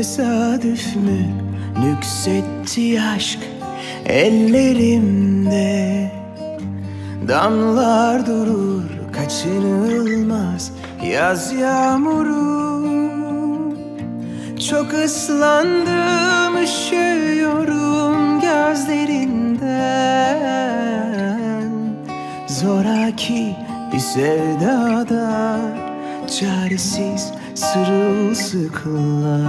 Tesadüf mü nüksetti aşk ellerimde. Damlar durur kaçınılmaz yaz yağmuru. Çok ıslandım üşüyorum gözlerinden. Zoraki bir sevdada Çaresiz sırılsıklam.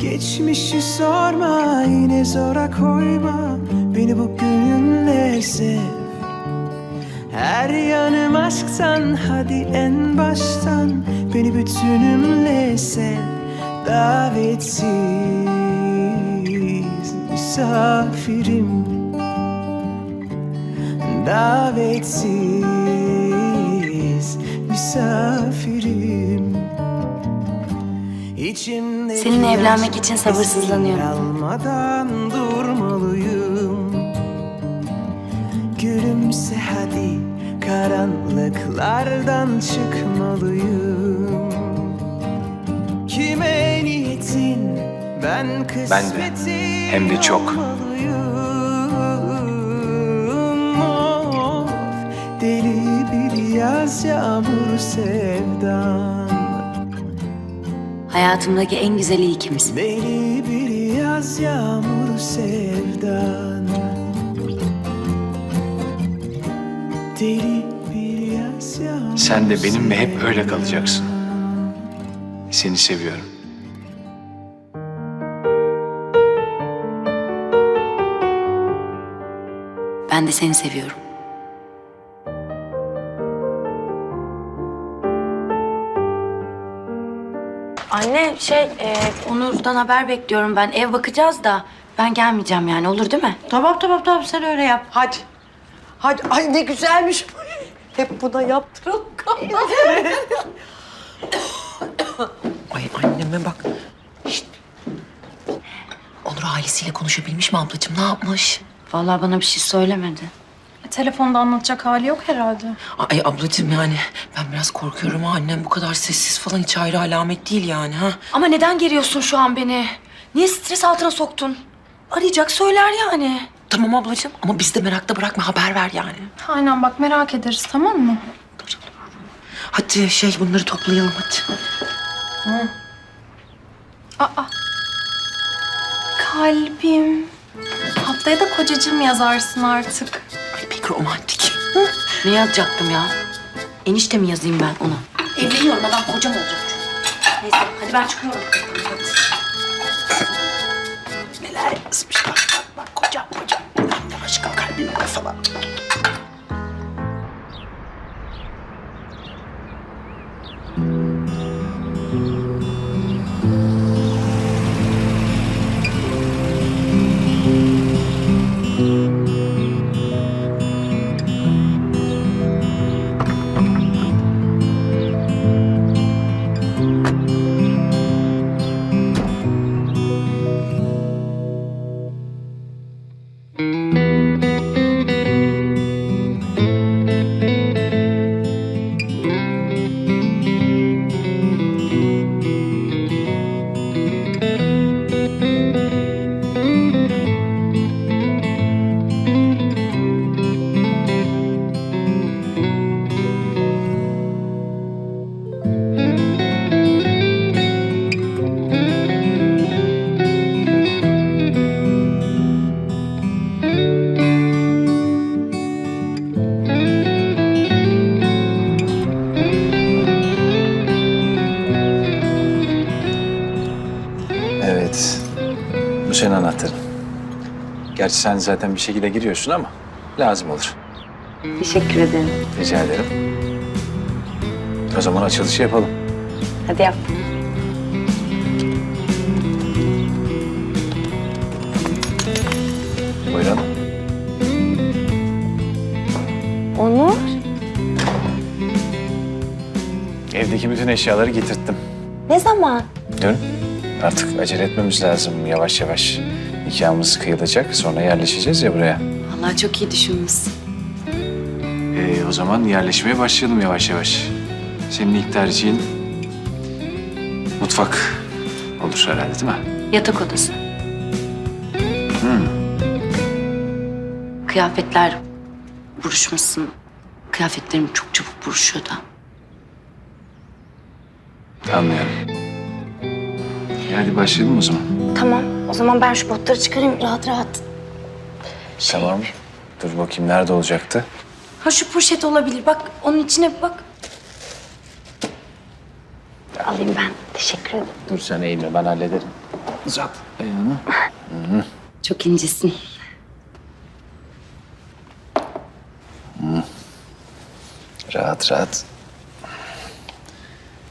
Geçmişi sorma yine zora koyma. Beni bugünle sev. Her yanım aşktan hadi en baştan. Beni bütünümle sev. Davetsiz misafirim. Davetsiz misafirim İçimde Seninle evlenmek için sabırsızlanıyorum. Almadan durmalıyım Gülümse hadi karanlıklardan çıkmalıyım Kime niyetin ben kısmetin hem de çok. olmalıyım. Yaz yağmur sevdan Hayatımdaki en güzeli ikimiz. Deli bir yaz yağmur sevdan Deli bir yaz yağmur Sen de benimle hep öyle kalacaksın. Seni seviyorum. Ben de seni seviyorum. Anne şey e, Onur'dan haber bekliyorum ben. Ev bakacağız da ben gelmeyeceğim yani olur değil mi? Tamam tamam tamam sen öyle yap. Hadi. Hadi. Ay ne güzelmiş. Hep buna yaptıralım. Ay anneme bak. Şişt. Onur ailesiyle konuşabilmiş mi ablacığım? Ne yapmış? Vallahi bana bir şey söylemedi. Telefonda anlatacak hali yok herhalde. Ay ablacığım yani ben biraz korkuyorum ha. Annem bu kadar sessiz falan hiç ayrı alamet değil yani ha. Ama neden geriyorsun şu an beni? Niye stres altına soktun? Arayacak söyler yani. Tamam ablacığım ama biz de merakta bırakma haber ver yani. Aynen bak merak ederiz tamam mı? Hadi şey bunları toplayalım hadi. Aa. Kalbim. Haftaya da kocacığım yazarsın artık. Pek romantik. Ne yazacaktım ya? Enişte mi yazayım ben ona? Evleniyorum adam kocam olacak. Neyse hadi ben çıkıyorum. Senin anahtarın. Gerçi sen zaten bir şekilde giriyorsun ama lazım olur. Teşekkür ederim. Rica ederim. O zaman açılışı yapalım. Hadi yap. Buyurun. Onur. Evdeki bütün eşyaları getirttim. Ne zaman? Dön. Artık acele etmemiz lazım yavaş yavaş. Nikahımız kıyılacak sonra yerleşeceğiz ya buraya. Vallahi çok iyi düşünmüşsün. Ee, o zaman yerleşmeye başlayalım yavaş yavaş. senin ilk tercihin mutfak olur herhalde değil mi? Yatak odası. Kıyafetler buruşmasın. Kıyafetlerim çok çabuk buruşuyor da. Anlıyorum. E hadi başlayalım o zaman. Tamam. O zaman ben şu botları çıkarayım rahat rahat. Tamam. Dur bakayım nerede olacaktı? Ha şu poşet olabilir. Bak onun içine bir bak. Alayım ben. Teşekkür ederim. Dur sen eğilme ben hallederim. Uzat ayağını. Çok incesin. Rahat rahat.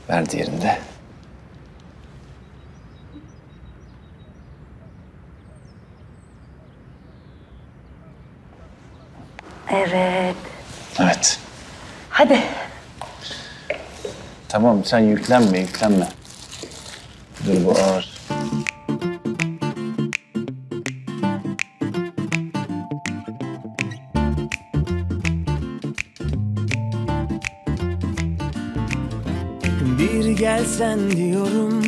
Ver diğerini de. Evet. Evet. Hadi. Tamam sen yüklenme yüklenme. Dur bu ağır. Bir gelsen diyorum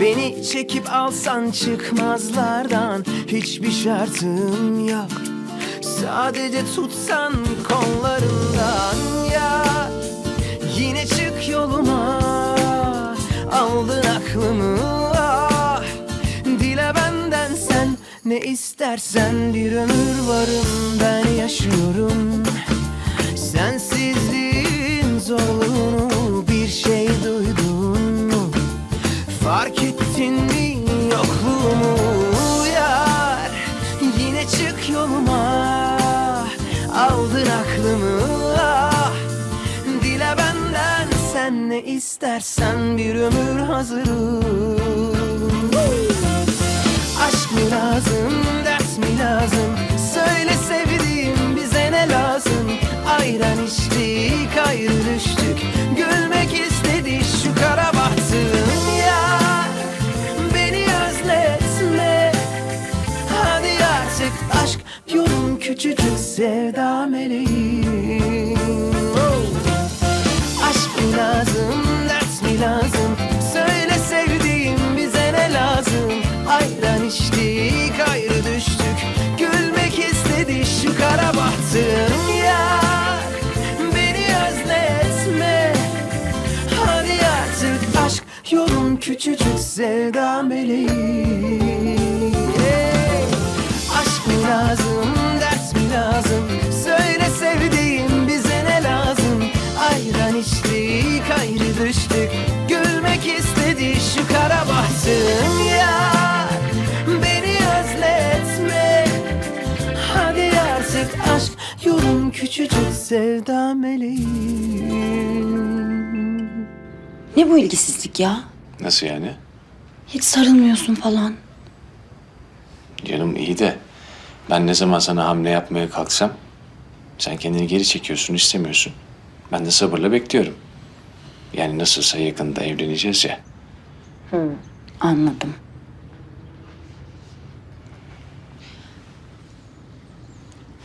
Beni çekip alsan çıkmazlardan Hiçbir şartım yok Sadece tutsan kollarından ya. Yine çık yoluma Aldın aklımı. Ah Dile benden sen ne istersen Bir ömür varım ben yaşıyorum. Sensizliğin zorluğunu bir şey duydun mu? Fark ettin mi yokluğumu ne istersen bir ömür hazırım. Aşk mı lazım, ders mi lazım? Söyle sevdiğim bize ne lazım? Ayran içtik, ayrı düştük. Gülmek istedi şu kara bahtım ya Beni özletme. Hadi artık aşk yorum küçücük sevda meleğim sevda meleğim Hey! Aşk mı lazım, ders mi lazım? Söyle sevdiğim bize ne lazım? Ayran içtik, ayrı düştük Gülmek istedi şu kara bahtım ya Beni özletme Hadi artık aşk yorum küçücük sevda meleğim Ne bu ilgisizlik ya? Nasıl yani? Hiç sarılmıyorsun falan. Canım iyi de ben ne zaman sana hamle yapmaya kalksam sen kendini geri çekiyorsun istemiyorsun. Ben de sabırla bekliyorum. Yani nasılsa yakında evleneceğiz ya. Anladım.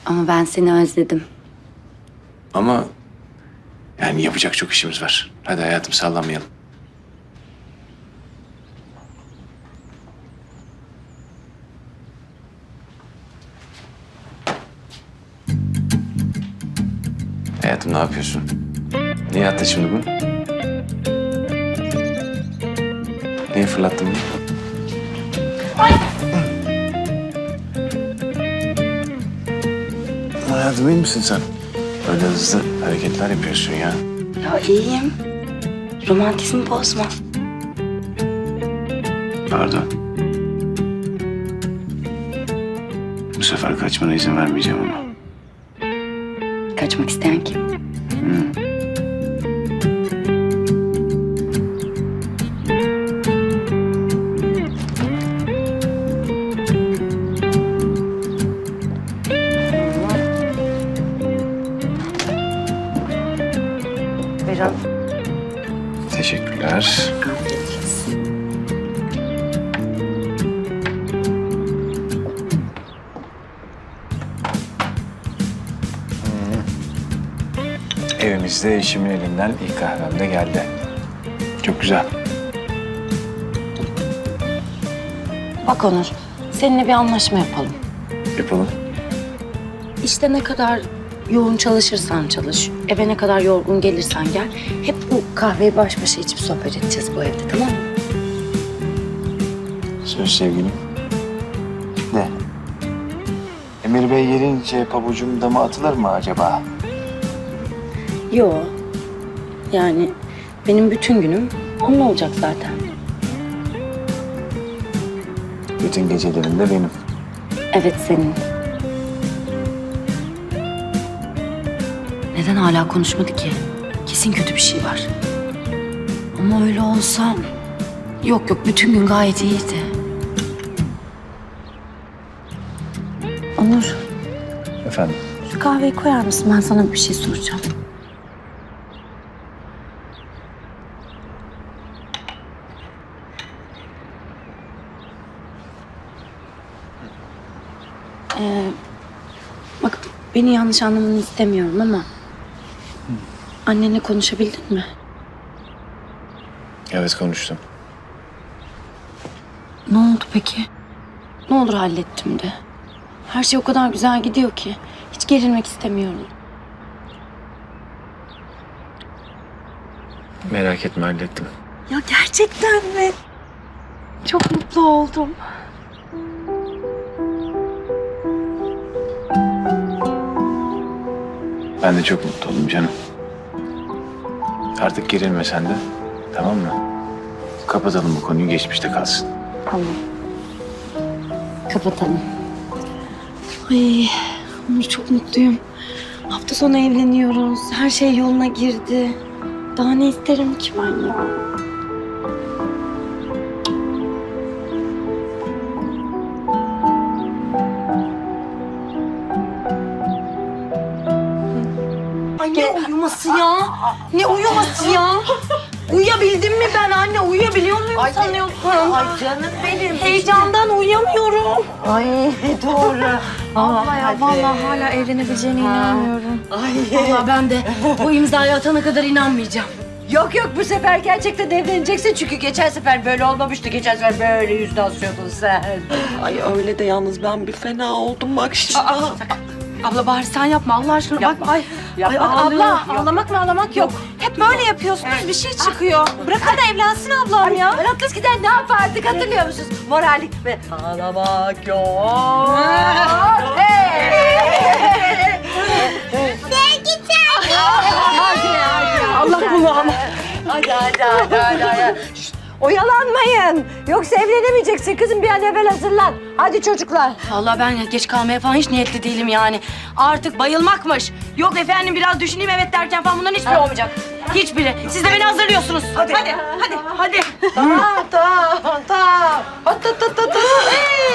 Ama ben seni özledim. Ama yani yapacak çok işimiz var. Hadi hayatım sallanmayalım. Hayatım ne yapıyorsun? Niye attın şimdi bunu? Niye fırlattın bunu? Hayatım iyi misin sen? Öyle hızlı hareketler yapıyorsun ya. Ya iyiyim. Romantizmi bozma. Pardon. Bu sefer kaçmana izin vermeyeceğim ama. Kaçmak isteyen kim? Eşimin elinden ilk kahvem de geldi. Çok güzel. Bak Onur, seninle bir anlaşma yapalım. Yapalım. İşte ne kadar yoğun çalışırsan çalış, eve ne kadar yorgun gelirsen gel. Hep bu kahveyi baş başa içip sohbet edeceğiz bu evde tamam mı? Söz sevgilim. Ne? Emir Bey gelince pabucum dama atılır mı acaba? Yo. Yani benim bütün günüm onun olacak zaten. Bütün gecelerinde benim. Evet senin. Neden hala konuşmadı ki? Kesin kötü bir şey var. Ama öyle olsa... Yok yok bütün gün gayet iyiydi. Onur Efendim? şu kahveyi koyar mısın? Ben sana bir şey soracağım. Ee, bak beni yanlış anlamanı istemiyorum ama... Annenle konuşabildin mi? Evet konuştum. Ne oldu peki? Ne olur hallettim de. Her şey o kadar güzel gidiyor ki. Hiç gerilmek istemiyorum. Merak etme hallettim. Ya gerçekten mi? Çok mutlu oldum. Ben de çok mutlu oldum canım. Artık gerilme sen de. Tamam mı? Kapatalım bu konuyu geçmişte kalsın. Tamam. Kapatalım. Ay, Onur çok mutluyum. Hafta sonu evleniyoruz. Her şey yoluna girdi. Daha ne isterim ki ben ya? Ne uyuması ya? Ne uyuması ya? Uyuyabildim mi ben anne? Uyuyabiliyor muyum sanıyorsun? Ay canım benim. Heyecandan uyuyamıyorum. Ay doğru. Abla ya vallahi hala evlenebileceğine inanmıyorum. Ay. Vallahi ben de bu imzayı atana kadar inanmayacağım. Yok yok bu sefer gerçekten evleneceksin çünkü geçen sefer böyle olmamıştı. Geçen sefer böyle yüzde asıyordun sen. Ay öyle de yalnız ben bir fena oldum bak şimdi. Abla bari sen yapma Allah aşkına. Bak ay. Yapma, ay, abla Yok. ağlamak mı ağlamak yok. Hep böyle yapıyorsunuz bir şey çıkıyor. Bırakın da evlensin ablam ya. Berat eskiden ne yapardık hatırlıyor musunuz? Morallik ve ağlamak yok. Hey! Hadi hadi. Allah kulağıma. Hadi hadi hadi hadi. Oyalanmayın. Yoksa evlenemeyeceksin kızım bir an evvel hazırlan. Hadi çocuklar. Vallahi ben geç kalmaya falan hiç niyetli değilim yani. Artık bayılmakmış. Yok efendim biraz düşüneyim evet derken falan bunların hiçbiri olmayacak. Hiçbiri. Siz de beni hazırlıyorsunuz. Hadi. Hadi, hadi, hadi. Tamam tamam tamam. At at at at. at. Hey!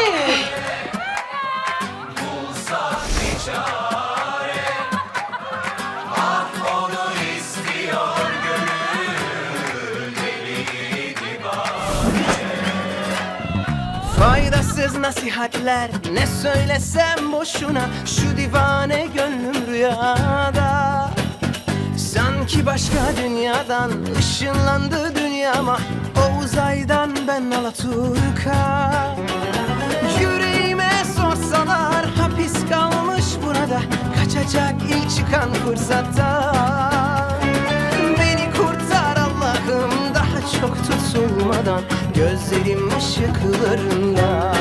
Nasihatler ne söylesem boşuna Şu divane gönlüm rüyada. Sanki başka dünyadan ışınlandı dünyama. O uzaydan ben Alaturka. Yüreğime sorsalar hapis kalmış burada. Kaçacak ilk çıkan fırsatta Beni kurtar Allah'ım daha çok tutulmadan. Gözlerim ışıklarında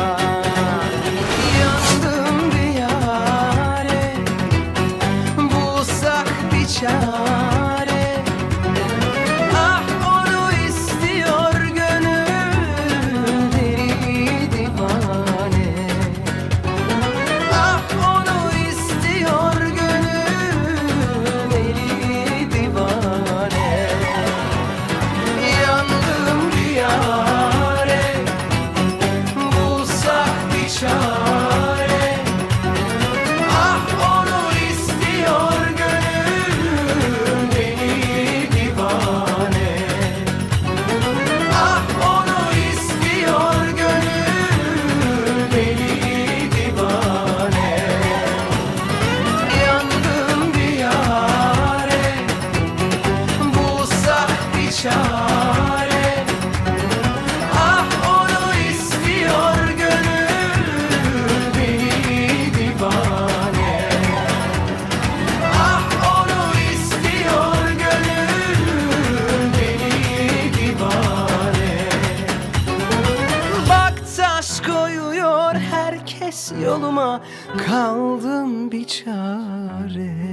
nefes yoluma kaldım bir çare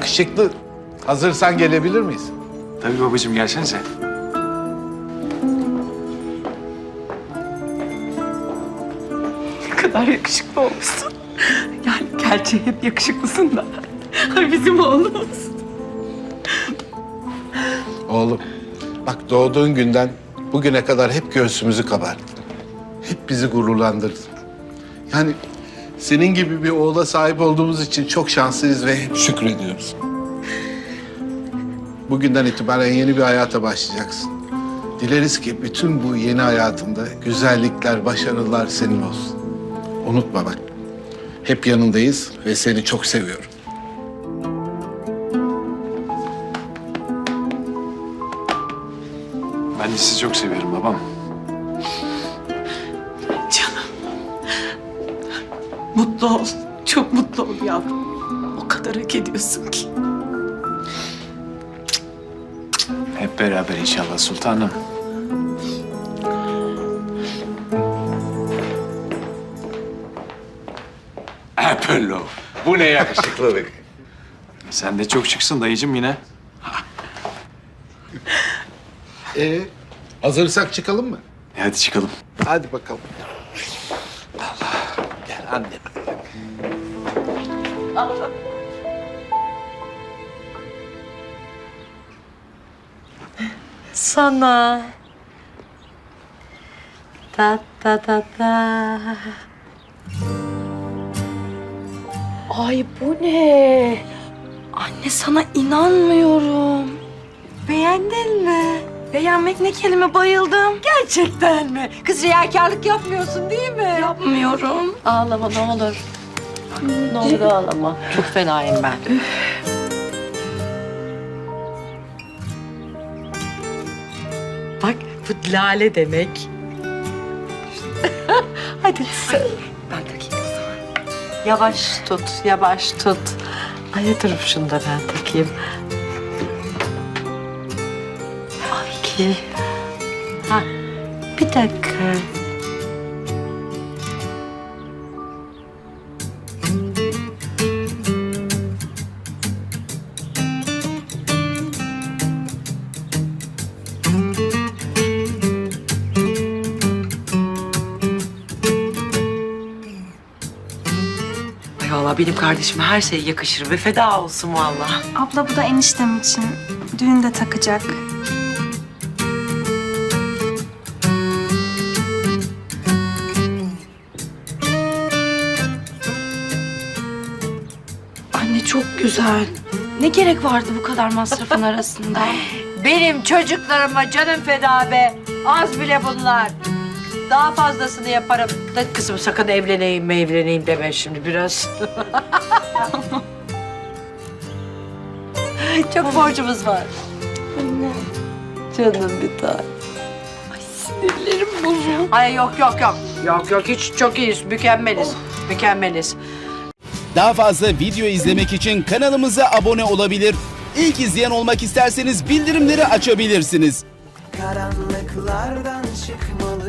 Yakışıklı. Hazırsan gelebilir miyiz? Tabii babacığım gelsenize. Ne kadar yakışıklı olmuşsun. Yani gerçi hep yakışıklısın da. Ay bizim oğlumuz. Oğlum, bak doğduğun günden bugüne kadar hep göğsümüzü kabarttın. Hep bizi gururlandırdın. Yani senin gibi bir oğula sahip olduğumuz için çok şanslıyız ve hep şükrediyoruz. Bugünden itibaren yeni bir hayata başlayacaksın. Dileriz ki bütün bu yeni hayatında güzellikler, başarılar senin olsun. Unutma bak, hep yanındayız ve seni çok seviyorum. Ben de sizi çok seviyorum babam. Canım. Mutlu ol. Çok mutlu ol yavrum. O kadar hak ediyorsun ki. Hep beraber inşallah sultanım. Apollo, bu ne yakışıklılık. Sen de çok şıksın dayıcım yine. Ee, hazırsak çıkalım mı? E, Hadi çıkalım. Hadi bakalım. Allah, gel annem. Sana. Ta ta ta ta. Ay bu ne? Anne sana inanmıyorum. Beğendin mi? Beğenmek ne kelime bayıldım. Gerçekten mi? Kız riyakarlık yapmıyorsun değil mi? Yapmıyorum. Ağlama ne olur. Ne olur ağlama. Çok fenayım ben. Bu lale demek. Hadi sen. Ben takayım o zaman. Yavaş tut, yavaş tut. Ay dur şunu da ben takayım. Ay ki. Ha, bir dakika. Benim kardeşime her şey yakışır ve feda olsun vallahi. Abla bu da eniştem için. Düğünde takacak. Anne çok güzel. Ne gerek vardı bu kadar masrafın arasında? Benim çocuklarıma canım feda be. Az bile bunlar. Daha fazlasını yaparım. Da kızım sakın evleneyim mi evleneyim deme şimdi biraz. Çok borcumuz var. Anne. Canım bir tane. Ay sinirlerim bozuldu. Ay yok yok yok. Yok yok hiç çok iyiyiz. Mükemmeliz. Mükemmeliz. Daha fazla video izlemek için kanalımıza abone olabilir. İlk izleyen olmak isterseniz bildirimleri açabilirsiniz. karanlıklardan çıkmalı